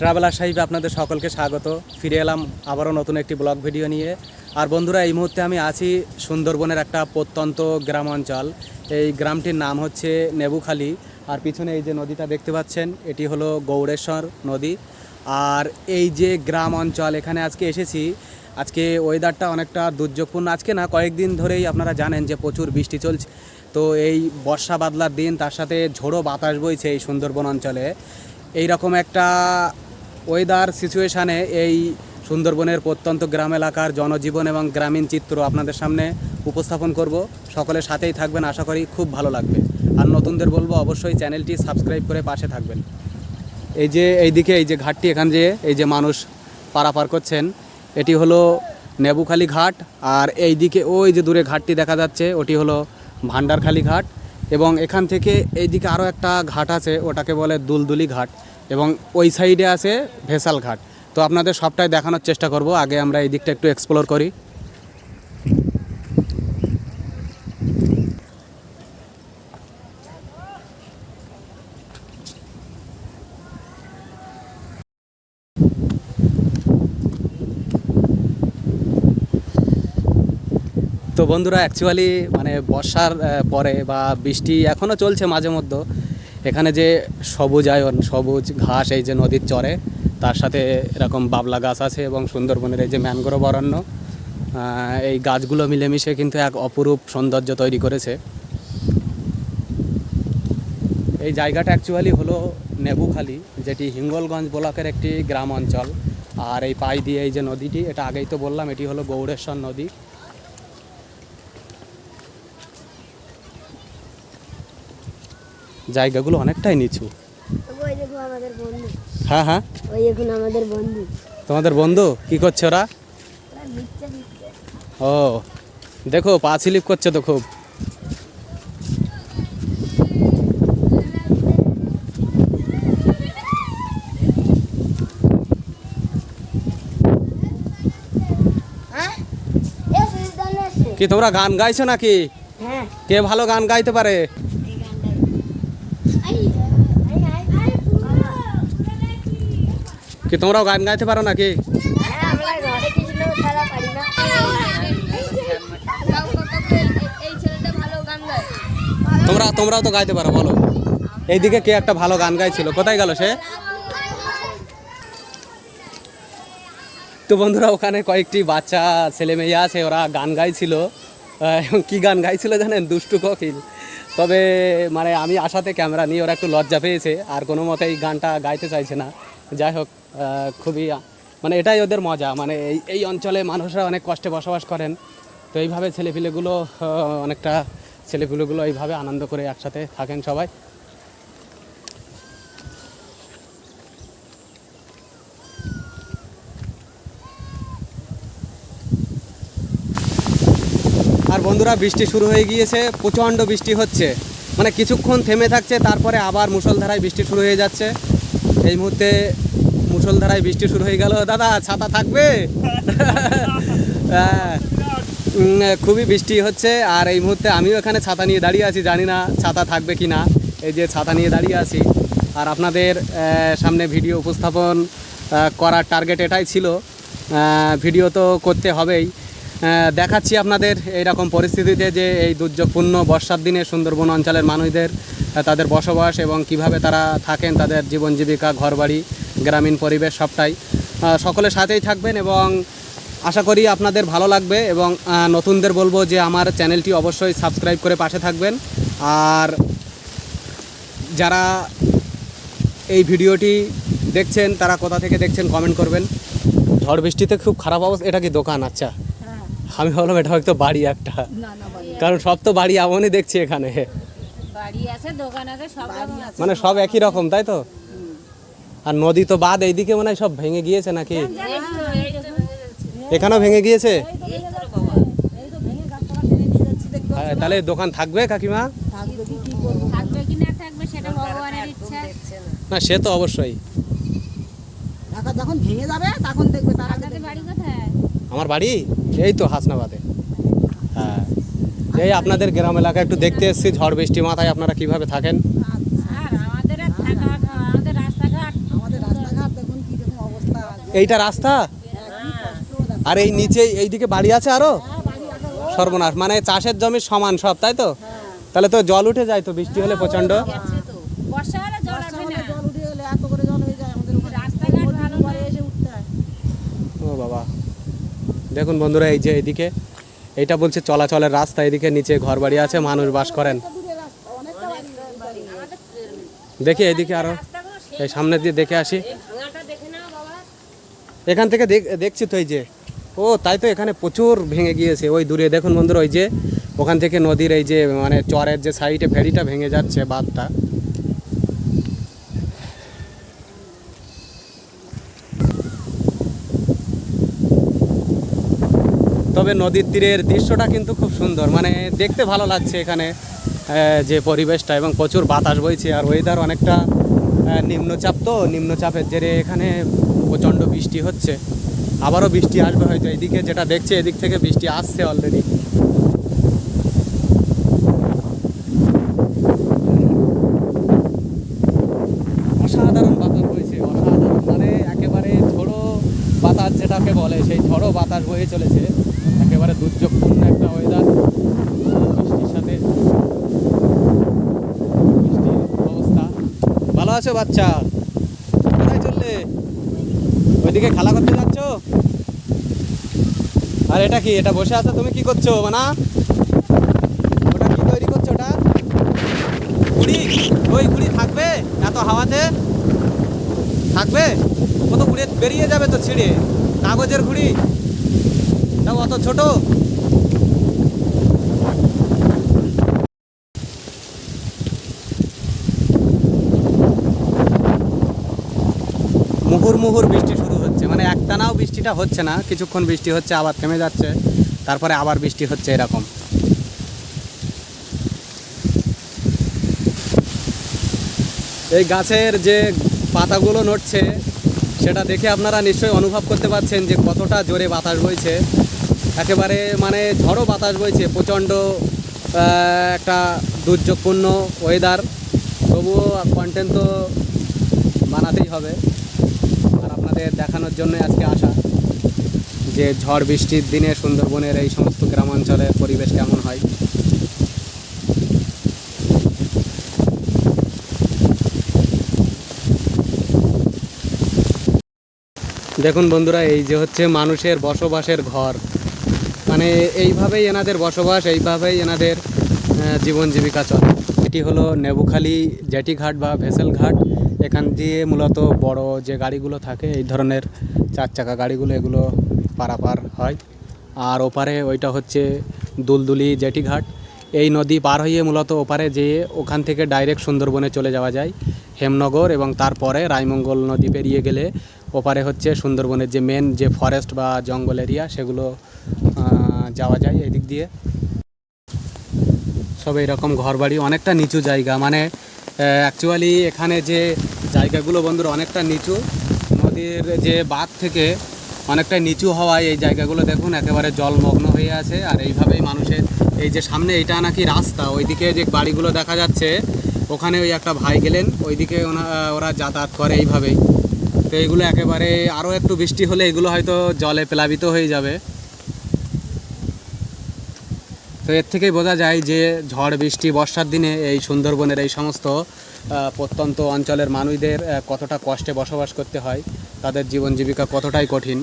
Traveller সাহিবে আপনাদের সকলকে স্বাগত। ফিরে এলাম আবারও নতুন একটি ব্লগ ভিডিও নিয়ে। আর বন্ধুরা, এই মুহূর্তে আমি আছি সুন্দরবনের একটা প্রত্যন্ত গ্রাম অঞ্চল এই গ্রামটির নাম হচ্ছে নেবুখালী। আর পিছনে এই যে নদীটা দেখতে পাচ্ছেন, এটি হলো গৌড়েশ্বর নদী। আর এই যে গ্রাম অঞ্চল এখানে আজকে এসেছি। আজকে ওয়েদারটা অনেকটা দুর্যোগপূর্ণ। আজকে না, কয়েকদিন ধরেই আপনারা জানেন যে প্রচুর বৃষ্টি চলছে। তো এই বর্ষা বাদলার দিন, তার সাথে ঝোড়ো বাতাস বইছে এই সুন্দরবন অঞ্চলে। এই রকম একটা ওয়েদার সিচুয়েশানে এই সুন্দরবনের প্রত্যন্ত গ্রাম এলাকার জনজীবন এবং গ্রামীণ চিত্র আপনাদের সামনে উপস্থাপন করব। সকলের সাথেই থাকবেন, আশা করি খুব ভালো লাগবে। আর নতুনদের বলব, অবশ্যই চ্যানেলটি সাবস্ক্রাইব করে পাশে থাকবেন। এই যে এইদিকে এই যে ঘাটটি এখান দিয়ে, এই যে মানুষ পারাপার করছেন, এটি হলো নেবুখালী ঘাট। আর এই দিকে, ওই যে দূরে ঘাটটি দেখা যাচ্ছে, ওটি হলো ভান্ডারখালী ঘাট। এবং এখান থেকে এইদিকে আরও একটা ঘাট আছে, ওটাকে বলে দুলদুলি ঘাট। এবং ওই সাইডে আছে ভেসাল ঘাট। তো আপনাদের সবটাই দেখানোর চেষ্টা করব। আগে আমরা এই দিকটা একটু এক্সপ্লোর করি। তো বন্ধুরা অ্যাকচুয়ালি মানে বর্ষার পরে বা বৃষ্টি এখনও চলছে মাঝে মধ্যে। এখানে যে সবুজায়ন সবুজ ঘাস এই যে নদীর চরে, তার সাথে এরকম বাবলা গাছ আছে এবং সুন্দরবনের এই যে ম্যানগ্রোভ অরণ্য এই গাছগুলো মিলেমিশে কিন্তু এক অপরূপ সৌন্দর্য তৈরি করেছে। এই জায়গাটা অ্যাকচুয়ালি হলো নেবুখালি, যেটি হিঙ্গলগঞ্জ ব্লকের একটি গ্রাম অঞ্চল। আর এই পাই দিয়ে এই যে নদীটি, এটা আগেই তো বললাম, এটি হলো গৌড়েশ্বর নদী। জায়গাগুলো অনেকটাই নিচু। হ্যাঁ হ্যাঁ। ওই দেখুন আমাদের বন্ধু। তোমাদের বন্ধু? কি করছে ওরা? ও দেখো পা স্লিপ করছে তো খুব। হ্যাঁ? কি তোমরা গান গাইছো নাকি? হ্যাঁ। কে ভালো গান গাইতে পারে? কি তোমরাও গান গাইতে পারো নাকি? তোমরা তোমরাও তো গাইতে পারো, বলো। এইদিকে কে একটা ভালো গান গাইছিল? কোথায় গেল সে? তো বন্ধুরা, ওখানে কয়েকটি বাচ্চা, ছেলে মেয়ে আছে, ওরা গান গাইছিল। এবং কী গান গাইছিল জানেন? দুষ্টু কোকিল তবে মানে আমি আসাতে ক্যামেরা নিয়ে ওরা একটু লজ্জা পেয়েছে, আর কোনো মতে এই গানটা গাইতে চাইছে না। যাই হোক খুবই মানে এটাই ওদের মজা। মানে এই এই অঞ্চলে মানুষরা অনেক কষ্টে বসবাস করেন। তো এইভাবে ছেলেপিলেগুলো অনেকটা ছেলেপিলেগুলো এইভাবে আনন্দ করে একসাথে থাকেন সবাই। আর বন্ধুরা, বৃষ্টি শুরু হয়ে গিয়েছে, প্রচণ্ড বৃষ্টি হচ্ছে। মানে কিছুক্ষণ থেমে থাকছে, তারপরে আবার মুষলধারায় বৃষ্টি শুরু হয়ে যাচ্ছে। এই মুহূর্তে মুষলধারায় বৃষ্টি শুরু হয়ে গেল। দাদা ছাতা থাকবে? হ্যাঁ, খুবই বৃষ্টি হচ্ছে আর এই মুহূর্তে আমিও এখানে ছাতা নিয়ে দাঁড়িয়ে আছি জানি না ছাতা থাকবে কি না। এই যে ছাতা নিয়ে দাঁড়িয়ে আছি। আর আপনাদের সামনে ভিডিও উপস্থাপন করার টার্গেট এটাই ছিল। ভিডিও তো করতে হবেই। দেখাচ্ছি আপনাদের এইরকম পরিস্থিতিতে যে এই দুর্যোগপূর্ণ বর্ষার দিনে সুন্দরবন অঞ্চলের মানুষদের তাদের বসবাস এবং কীভাবে তারা থাকেন তাদের জীবন জীবিকা ঘরবাড়ি গ্রামীণ পরিবেশ সবটাই। সকলের সাথেই থাকবেন এবং আশা করি আপনাদের ভালো লাগবে এবং নতুনদের বলব যে আমার চ্যানেলটি অবশ্যই সাবস্ক্রাইব করে পাশে থাকবেন। আর যারা এই ভিডিওটি দেখছেন তারা কোথা থেকে দেখছেন কমেন্ট করবেন। ঝড় বৃষ্টিতে খুব খারাপ অবস্থা। এটা কি দোকান? আচ্ছা। আমি ভাবলাম এটা হয়তো বাড়ি একটা। না না কারণ সব তো বাড়ি এমনই দেখছি এখানে। বাড়ি আছে দোকান আছে সব মানে সব একই রকম তাই তো? আর নদী তো বাদ এইদিকে মনে হয় সব ভেঙে গিয়েছে নাকি? এখানেও ভেঙে গিয়েছে? তাহলে দোকান থাকবে কাকিমা? না থাকবে সেটা ভগবানের ইচ্ছা। না। সে তো অবশ্যই। যখন ভেঙে যাবে তখন দেখবে তার আগে আপনাদের বাড়ি কোথায়? আমার বাড়ি? এই তো হাসনাবাদে। হ্যাঁ। এই আপনাদের গ্রাম এলাকা একটু দেখতে এসেছি ঝড় বৃষ্টি মাথায় আপনারা কীভাবে থাকেন আর আমাদের আর থাকা আমাদের রাস্তাঘাট আমাদের রাস্তাঘাট দেখুন কি এইটা রাস্তা? আর এই নিচে, এইদিকে বাড়ি আছে আরও? সর্বনাশ মানে চাষের জমির সমান সব, তাই তো? তাহলে তো জল উঠে যায় তো, বৃষ্টি হলে প্রচণ্ড ও বাবা। দেখুন বন্ধুরা, এই যে এইদিকে, এইটা বলছে চলাচলের রাস্তা এদিকে নিচে ঘর বাড়ি আছে, মানুষ বাস করেন। দেখি এইদিকে আরও, এই সামনে দিয়ে দেখে আসি ভাঙাটা দেখে নাও বাবা এখান থেকে দেখ- দেখছি তো এই যে। ও, তাই তো এখানে প্রচুর ভেঙে গিয়েছে। ওই দূরে দেখুন বন্ধুরা, ওই যে ওখান থেকে নদীর এই যে মানে চরের যে সাইডে ভেড়িটা ভেঙে যাচ্ছে বাঁধটা। তবে নদীর তীরের দৃশ্যটা কিন্তু খুব সুন্দর। মানে দেখতে ভালো লাগছে এখানে যে পরিবেশটা এবং প্রচুর বাতাস বইছে আর ওয়েদার অনেকটা নিম্নচাপ তো, নিম্নচাপের জেরে এখানে প্রচণ্ড বৃষ্টি হচ্ছে। আবারও বৃষ্টি আসবে হয়তো এদিকে, যেটা দেখছে এদিক থেকে বৃষ্টি আসছে অলরেডি অসাধারণ বাতাস বইছে, অসাধারণ। মানে একেবারে ঝোড়ো বাতাস যেটাকে বলে, সেই ঝড়ো বাতাস বয়ে চলেছে। একেবারে দুর্যোগপূর্ণ একটা ওয়েদার বৃষ্টির সাথে বৃষ্টির অবস্থা ভালো আছো বাচ্চা? কোথায় চললে? ওইদিকে খেলা করতে যাচ্ছ? আর এটা কি? এটা বসে আছো? তুমি কি করছ, মানা? ওটা কি তৈরি করছ ওটা? ঘুড়ি ওই ঘুড়ি থাকবে? এত হাওয়াতে? থাকবে? কত ঘুরে বেরিয়ে যাবে তো ছিঁড়ে। কাগজের ঘুড়ি। তাও অত ছোট? মুহুর মুহুর বৃষ্টি শুরু হচ্ছে। মানে একটানাও বৃষ্টিটা হচ্ছে না, কিছুক্ষণ বৃষ্টি হচ্ছে, আবার থেমে যাচ্ছে, তারপরে আবার বৃষ্টি হচ্ছে এরকম। এই গাছের যে পাতাগুলো নড়ছে, সেটা দেখে আপনারা নিশ্চয়ই অনুভব করতে পারছেন যে কতটা জোরে বাতাস বইছে। একেবারে মানে ঝড়ো বাতাস বইছে, প্রচণ্ড একটা দুর্যোগপূর্ণ ওয়েদার তবুও কন্টেন্ট তো বানাতেই হবে। আপনাদের দেখানোর জন্য আজকে আসা। যে ঝড় বৃষ্টির দিনে সুন্দরবনের এই সমস্ত গ্রামাঞ্চলের পরিবেশ কেমন হয়? দেখুন বন্ধুরা, এই যে হচ্ছে মানুষের বসবাসের ঘর। মানে এইভাবেই এনাদের বসবাস, এইভাবেই এনাদের জীবন জীবিকা চলে। এটি হলো নেবুখালী জেটি ঘাট বা ভেসেল ঘাট এখান দিয়ে মূলত বড় যে গাড়িগুলো থাকে, এই ধরনের চার চাকা গাড়িগুলো, এগুলো পারাপার হয়। আর ওপারে ওইটা হচ্ছে দুলদুলি জেটি ঘাট। এই নদী পার হয়ে মূলত ওপারে যেয়ে ওখান থেকে ডাইরেক্ট সুন্দরবনে চলে যাওয়া যায়, হেমনগর এবং তারপরে রায়মঙ্গল নদী পেরিয়ে গেলে ওপারে হচ্ছে সুন্দরবনের যে মেন যে ফরেস্ট বা জঙ্গল এরিয়া সেগুলো যাওয়া যায় এদিক দিয়ে। সব এইরকম ঘরবাড়ি, অনেকটা নিচু জায়গা মানে অ্যাকচুয়ালি এখানে যে জায়গাগুলো বন্ধুরা অনেকটা নিচু, নদীর যে বাঁধ থেকে অনেকটা নিচু হওয়ায় এই জায়গাগুলো দেখুন একেবারে জলমগ্ন হয়ে আছে, আর এইভাবেই মানুষের এই যে সামনে এটা নাকি রাস্তা, ওইদিকে যে বাড়িগুলো দেখা যাচ্ছে, ওখানে ওই একটা ভাই গেলেন, ওইদিকে ওরা যাতায়াত করে এইভাবেই। তো এইগুলো একেবারে আরও একটু বৃষ্টি হলে এগুলো হয়তো জলে প্লাবিত হয়ে যাবে। তো এর থেকেই বোঝা যায় যে ঝড়, বৃষ্টি, বর্ষার দিনে এই সুন্দরবনের এই সমস্ত প্রত্যন্ত অঞ্চলের মানুষদের কতটা কষ্টে বসবাস করতে হয়, তাদের জীবন জীবিকা কতটাই কঠিন।